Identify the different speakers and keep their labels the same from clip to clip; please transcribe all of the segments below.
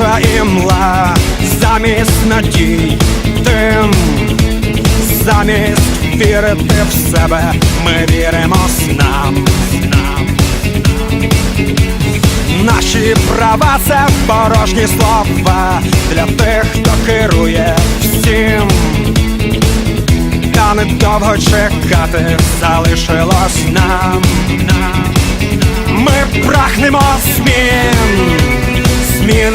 Speaker 1: наша імла, замість надій, тим, замість вірити в себе, ми віримо снам. Наші права це порожні слова для тих, хто керує всім. Та недовго чекати залишилось нам. Ми прагнемо змін,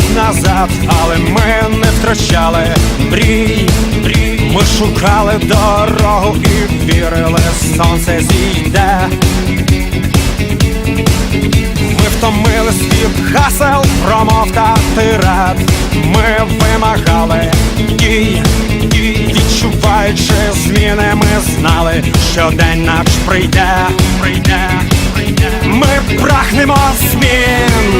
Speaker 1: Вертались назад, але ми не втрачали мрій. Ми шукали дорогу і вірили, сонце зійде. Ми втомились від гасел, промов та тират. Ми вимагали дій, дій, відчуваючи зміни, ми знали, що день наш прийде, прийде, прийде. Ми прагнемо змін,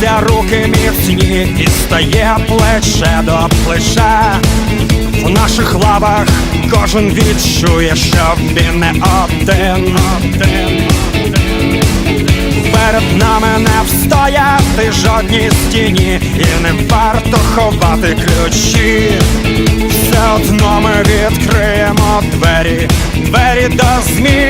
Speaker 1: Здіймаються руки міцні, і стає плече до плеча. В наших лавах кожен відчує, що він не один. один. Перед нами не встояти жодній стіні, і не варто ховати ключі. Все одно ми відкриємо двері, двері до змін.